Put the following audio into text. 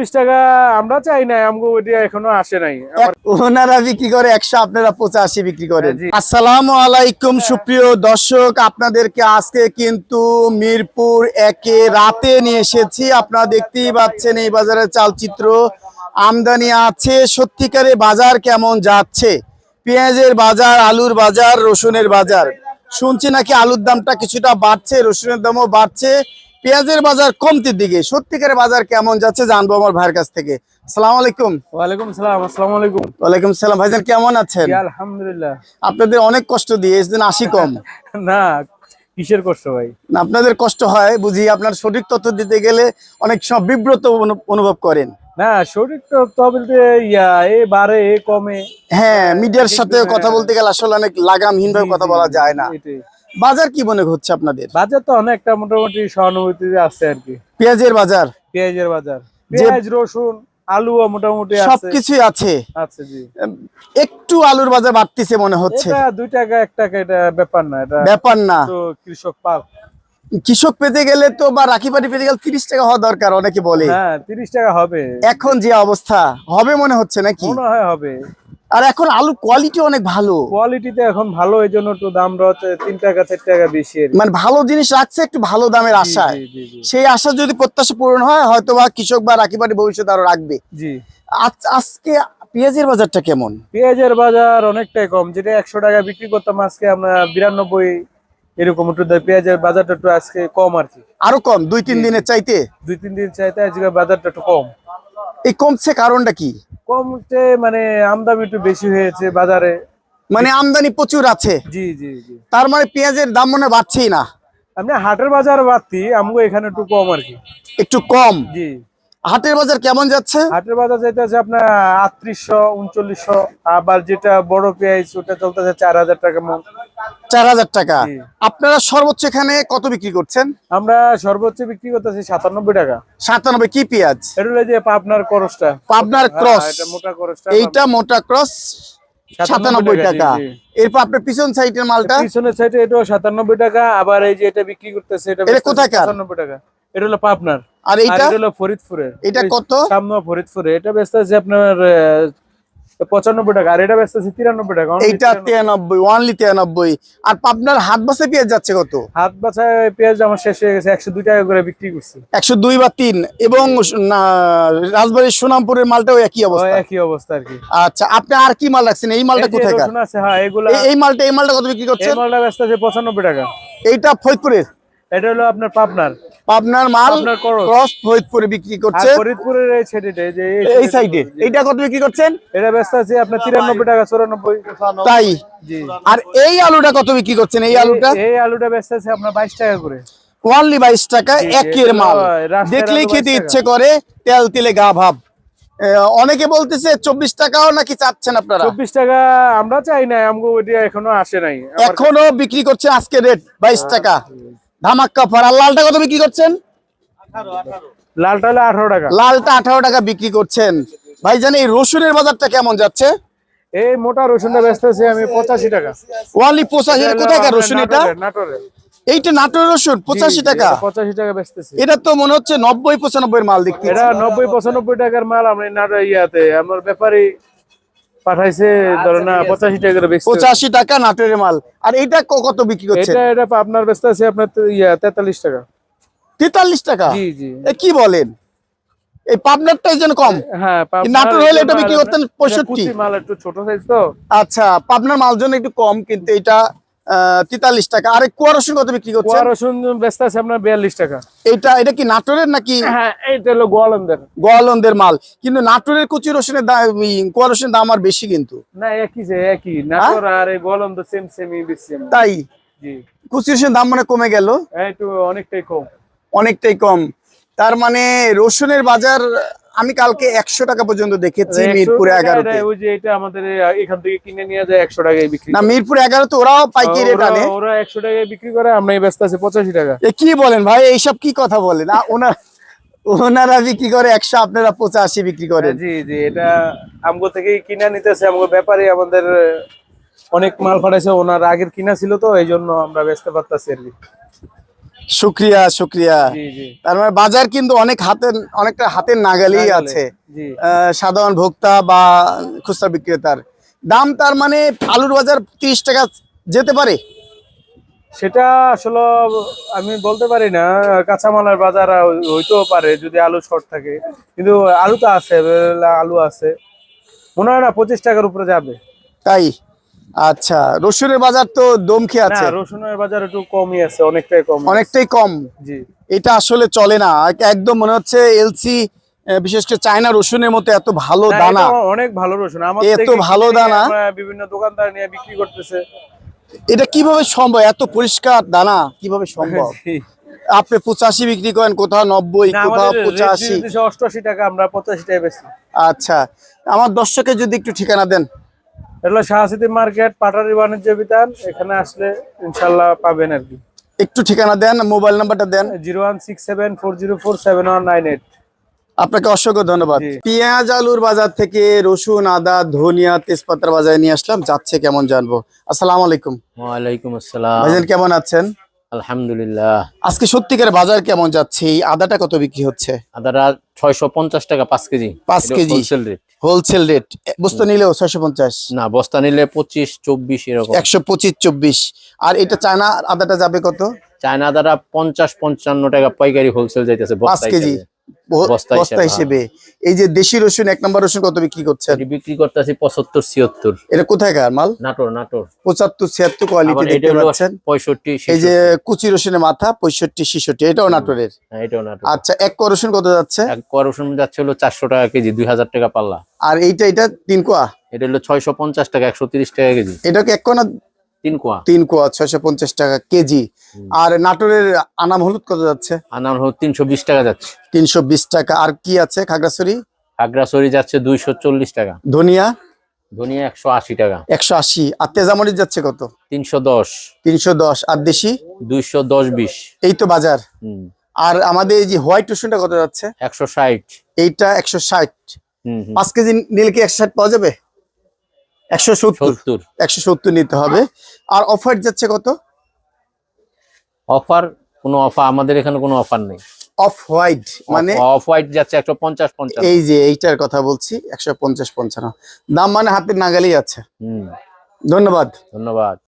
বিশ টাকা আমরা চাই না আমগো ওইটা এখনও আসে নাই। ওনারা বিক্রি করে একশো আপনারা পঁচাশি বিক্রি করেন। আসসালামু আলাইকুম সুপ্রিয় দর্শক আপনাদেরকে আজকে কিন্তু মিরপুর একে রাতে নিয়ে এসেছি। আপনারা দেখতেই পাচ্ছেন এই বাজারের চালচিত্র। আমদানি আছে সত্যিকারে বাজার কেমন যাচ্ছে? পেঁয়াজের বাজার আলুর বাজার রসুনের বাজার। শুনছি নাকি আলুর দামটা কিছুটা বাড়ছে রসুনের দামও বাড়ছে। পেঁয়াজের বাজার কমতির দিকে। সত্যিকারে বাজার কেমন যাচ্ছে জানব আমার ভাইয়ের কাছ থেকে। আসসালামু আলাইকুম। ওয়ালাইকুম সালাম আসসালামু আলাইকুম। ওয়ালাইকুম সালাম। ভাইজান কেমন আছেন? আলহামদুলিল্লাহ। আপনাদের অনেক কষ্ট দিয়ে আসি কম। না কিসের কষ্ট ভাই? না, আপনাদের কষ্ট হয় বুঝি আপনার সঠিক তথ্য দিতে গেলে অনেক সময় বিব্রত অনুভব করেন। না শরীর তো তো বলতে ইয়া এ বাড়ে এ কমে। হ্যাঁ মিডিয়ার সাথে কথা বলতে গেলে আসলে অনেক লাগামহীন ভাবে কথা বলা যায় না। বাজার কি মনে হচ্ছে আপনাদের? বাজার তো অনেকটা মোটামুটি সহানুভূতি আছে আর কি। পেঁয়াজের বাজার? পেঁয়াজের বাজার। পেঁয়াজ রসুন আলুও মোটামুটি আছে। আছে। আছে জি। একটু আলুর বাজার বাড়তিছে মনে হচ্ছে। দুই টাকা এক টাকা এটা ব্যাপার না এটা ব্যাপার না। কৃষক কৃষক পেতে গেলে তো বা রাখি পাটি পেতে গেলে তিরিশ টাকা হওয়া দরকার অনেকে বলে। হ্যাঁ তিরিশ টাকা হবে। এখন যে অবস্থা হবে মনে হচ্ছে নাকি? মনে হয় হবে। আর এখন আলু কোয়ালিটি অনেক ভালো। কোয়ালিটিতে এখন ভালো এই জন্য একটু দাম রয়েছে তিন টাকা চার টাকা বেশি মানে ভালো জিনিস রাখছে একটু ভালো দামের আশায়। সেই আশা যদি প্রত্যাশা পূরণ হয় হয়তো বা কৃষক বা রাখিবাড়ি ভবিষ্যৎ আরও রাখবে। জি। আজ- আজকে পেঁয়াজের বাজারটা কেমন? পেঁয়াজের বাজার অনেকটাই কম যেটা একশো টাকা বিক্রি করতাম আজকে আমরা বিরানব্বই এরকম একটু পেঁয়াজের বাজারটা একটু আজকে কম আর কি। আরও কম দুই তিন দিনের চাইতে? দুই তিন দিন চাইতে আজকে বাজারটা একটু কম। এই কমছে কারণটা কি? কমছে মানে আমদানি একটু বেশি হয়েছে বাজারে। মানে আমদানি প্রচুর আছে। জি জি জি। তার মানে পেঁয়াজের দাম মনে বাড়ছেই না। আপনি হাটের বাজার বাড়তি আমগো এখানে একটু কম আর কি। একটু কম। জি। হাটের বাজার কেমন যাচ্ছে? হাটের বাজার যেতেছে আপনার আটত্রিশশো উনচল্লিশশো আবার যেটা বড় পেঁয়াজ ওটা চলতেছে চার হাজার টাকা মন। চার হাজার টাকা। আপনারা সর্বোচ্চ এখানে কত বিক্রি করছেন? আমরা সর্বোচ্চ বিক্রি করতেছি সাতানব্বই টাকা। সাতানব্বই কি পেঁয়াজ? এটা হলো যে পাবনার করসটা। পাবনার হ্যাঁ, ক্রস। এটা মোটা করসটা এইটা মোটা ক্রস সাতানব্বই টাকা। এরপর আপনার পিছন সাইডের মালটা? পিছনের সাইডে এটাও সাতানব্বই টাকা আবার এই যে এটা বিক্রি করতেছে এটা এটা কোথাকার? সাতানব্বই টাকা। এটা হলো পাবনার। আর এটা হলো ফরিদপুরের এটা কত? সামনে ফরিদপুরে। এটা ব্যস্ত আছে আপনার পঁচানব্বই টাকা। আর এটা ব্যস্ত আছে তিরানব্বই টাকা। Only এইটা 93 তিরানব্বই ওয়ানলি তিরানব্বই। আর আপনার হাত বাসে পেঁয়াজ যাচ্ছে কত? হাত বাছায় পেঁয়াজ আমার শেষ হয়ে গেছে। একশো দুই টাকা করে বিক্রি করছি। একশো দুই বা তিন। এবং রাজবাড়ির সুনামপুরের মালটাও একই অবস্থা। একই অবস্থা আর কি। আচ্ছা আপনি আর কি মাল রাখছেন? এই মালটা কোথায়? আছে হ্যাঁ এগুলা এই মালটা এই মালটা কত বিক্রি এই করছেন? মালটা ব্যস্ত আছে পঁচানব্বই টাকা। এইটা ফরিদপুরের? এটা হলো আপনার পাবনার। আপনার মাল পাবনার ক্রস। ফরিদপুরে বিক্রি করছে। ফরিদপুরের এই ছেড়েটা যে এই সাইডে এইটা কত বিক্রি করছেন? এটা ব্যস্ত আছে আপনার তিরানব্বই টাকা চুরানব্বই। তাই? আর এই আলুটা কত বিক্রি করছেন? এই আলুটা? এই আলুটা ব্যস্ত আছে আপনার বাইশ টাকা করে। ওয়ানলি বাইশ টাকা জি, একের মাল। দেখলেই খেতে ইচ্ছে করে তেল তেলে গা ভাব। অনেকে বলতেছে চব্বিশ টাকাও নাকি চাচ্ছেন আপনারা? চব্বিশ টাকা আমরা চাই না আমগো এখনও আসে নাই। এখনও বিক্রি করছে আজকে রেট বাইশ টাকা। ধামাক্কা ফর লালটা কত বিক্রি করছেন? লালটা হলো আঠারো টাকা। লালটা আঠারো টাকা বিক্রি করছেন। ভাইজান এই রসুনের বাজারটা কেমন যাচ্ছে? এই মোটা রসুনটা ব্যস্ত আছে আমি পঁচাশি টাকা। ওয়ানলি পঁচাশি কোথাকার রসুন এটা? এইটা নাটোরের রসুন পঁচাশি টাকা। পঁচাশি টাকা বেচতেছি। এটা তো মনে হচ্ছে নব্বই পঁচানব্বই মাল দেখতে এটা নব্বই পঁচানব্বই টাকার মাল আমরা নাটোর ইয়াতে। আমার ব্যাপারী পাঠাইছে ধরো না পঁচাশি টাকা করে পঁচাশি টাকা নাটোরের মাল। আর এটা কত বিক্রি করছে এটা এটা আপনার ব্যস্ত আছে আপনার ইয়া তেতাল্লিশ টাকা। তেতাল্লিশ টাকা? জি জি। কি বলেন? এই পাবনারটাই যেন কম। হ্যাঁ নাটোর হলে এটা বিক্রি করতেন পঁয়ষট্টি। মাল একটু ছোট সাইজ তো। আচ্ছা পাবনার মাল জন্য একটু কম কিন্তু এটা তেতাল্লিশ টাকা। আর কুয়া রসুন কত বিক্রি করছে কুয়া রসুন ব্যস্ত আছে আপনার বিয়াল্লিশ টাকা। এটা এটা কি নাটোরের নাকি? হ্যাঁ এইটা হলো গোয়ালন্দের। গোয়ালন্দের মাল। কিন্তু নাটোরের কুচি রসুনের দাম কুয়া রসুনের দাম আর বেশি কিন্তু। না একই যে একই। নাটোর আর এই গোয়ালন্দ সেম সেমই বেশি তাই? জি। কুচি রসুনের দাম মানে কমে গেল? একটু অনেকটাই কম। অনেকটাই কম। তার মানে রসুনের বাজার আমি কালকে একশো টাকা পর্যন্ত দেখেছি মিরপুরে এটা ওই যে এটা আমাদের এখান থেকে কিনে নিয়ে যায় একশো টাকায় বিক্রি না। মিরপুর এগারোতে ওরাও পাইকারি রেট ওরা- আনে ওরা একশো টাকায় বিক্রি করে আমরা ব্যস্ত আছে পঁচাশি টাকা। কি বলেন ভাই এইসব কি কথা বলেন? ওনার ওনারা বিক্রি করে একশো আপনারা পঁচাশি বিক্রি করেন। জি জি এটা আমগো থেকে কিনা নিতেছে আমগো ব্যাপারে আমাদের অনেক মাল পাঠাইছে ওনার আগের কিনা ছিল তো এই জন্য আমরা বেচতে পারতাছি আর কি। শুক্রিয়া শুক্রিয়া। তার মানে বাজার কিন্তু অনেক হাতের অনেকটা হাতের নাগালেই আছে। সাধারণ ভোক্তা বা খুচরা বিক্রেতার। দাম তার মানে আলুর বাজার তিরিশ টাকা যেতে পারে? সেটা আসলে আমি বলতে পারি না। কাঁচামালের বাজার হইতেও পারে যদি আলু শর্ট থাকে। কিন্তু আলু তো আছে আলু আছে। মনে হয় না পঁচিশ টাকার উপরে যাবে। তাই? আচ্ছা রসুনের বাজার তো দমকে আছে। রসুনের বাজার একটু কমই আছে অনেকটাই কম অনেকটাই কম? জি। এটা আসলে চলে না। একদম মনে হচ্ছে এলসি বিশেষ করে চায়না রসুনের মতো এত ভালো দানা। অনেক ভালো রসুন। এত ভালো দানা। বিভিন্ন দোকানদার নিয়ে বিক্রি করতেছে। এটা কীভাবে সম্ভব? এত পরিষ্কার দানা কীভাবে সম্ভব? আপনি পঁচাশি বিক্রি করেন কোথাও নব্বই কোথাও পঁচাশি। অষ্টআশি টাকা আমরা পঁচাশি টাকা বেশি আচ্ছা আমার দর্শকের যদি একটু ঠিকানা দেন। এটা শাহসিদি মার্কেট পাটারি বাণিজ্য বিতান এখানে আসলে ইনশাল্লাহ পাবেন আর কি। একটু ঠিকানা দেন মোবাইল নাম্বারটা দেন। Zero one six seven four zero four seven one nine eight. আপনাকে অসংখ্য ধন্যবাদ। পেঁয়াজ আলুর বাজার থেকে রসুন আদা ধনিয়া তেজপাতার বাজারে নিয়ে আসলাম। যাচ্ছে কেমন জানব। আসসালাম আলাইকুম। ওয়ালাইকুম আসসালাম। ভাইজান কেমন আছেন? আলহামদুলিল্লাহ। আজকে সত্যিকার বাজার কেমন যাচ্ছে? এই আদাটা কত বিক্রি হচ্ছে? আদাটা ছয়শো পঞ্চাশ টাকা পাঁচ কেজি। পাঁচ কেজি। Wholesale rate. বস্তা নিলেও ছয়শো পঞ্চাশ। না বস্তা নিলে পঁচিশ চব্বিশ এরকম। একশো পঁচিশ চব্বিশ। আর এটা চায়না আদাটা যাবে কত? চায়না আদাটা পঞ্চাশ পঞ্চান্ন টাকা পাইকারি হোলসেল যাইতেছে পাঁচ কেজি। বস্তা হিসেবে, হিসেবে। এই যে দেশি রসুন এক নম্বর রসুন কত বিক্রি করছেন? এটি বিক্রি করতেছি পঁচাত্তর ছিয়াত্তর। এটা কোথায়কার মাল? নাটোর নাটোর। পঁচাত্তর ছিয়াত্তর কোয়ালিটি দেখতে পাচ্ছেন। পঁয়ষট্টি এই যে কুচি রসুনের মাথা পঁয়ষট্টি ছিষট্টি এটাও নাটোরের। হ্যাঁ, এটাও নাটোর আচ্ছা এক কোয়া রসুন কত যাচ্ছে? এক কোয়া রসুন যাচ্ছে হলো চারশো টাকা কেজি দুই হাজার টাকা পাল্লা। আর এইটা এটা তিন কোয়া? এটা হলো ছয়শো পঞ্চাশ টাকা একশো তিরিশ টাকা কেজি। এটা কি এক কোয়া না তিন কোয়া। তিন কোয়া ছয়শো পঞ্চাশ টাকা কেজি। আর নাটোরের আনাম হলুদ কত যাচ্ছে? আনার হলো তিনশো বিশ টাকা যাচ্ছে। তিনশো বিশ টাকা। আর কি আছে খাগড়াছড়ি? খাগড়াছড়ি যাচ্ছে দুইশো চল্লিশ টাকা। ধনিয়া? ধনিয়া একশো আশি টাকা। একশো আশি। আর তেজামরিচ যাচ্ছে কত? তিনশো দশ। তিনশো দশ। আর দেশি? দুইশো দশ বিশ। এই তো বাজার। আর আমাদের এই যে হোয়াইট রসুনটা কত যাচ্ছে? একশো ষাট। এইটা একশো ষাট। পাঁচ কেজি নিলে কি একশো ষাট পাওয়া যাবে? একশো সত্তর। একশো সত্তর নিতে হবে। আর অফ হোয়াইট যাচ্ছে কত? অফার কোনো অফার আমাদের এখানে কোনো অফার নেই। অফ হোয়াইট মানে অফ হোয়াইট যাচ্ছে একশো পঞ্চাশ পঞ্চাশ এই যে এইটার কথা বলছি একশো পঞ্চাশ পঞ্চান্ন। দাম মানে হাতের নাগালেই আছে। হুম। ধন্যবাদ। ধন্যবাদ।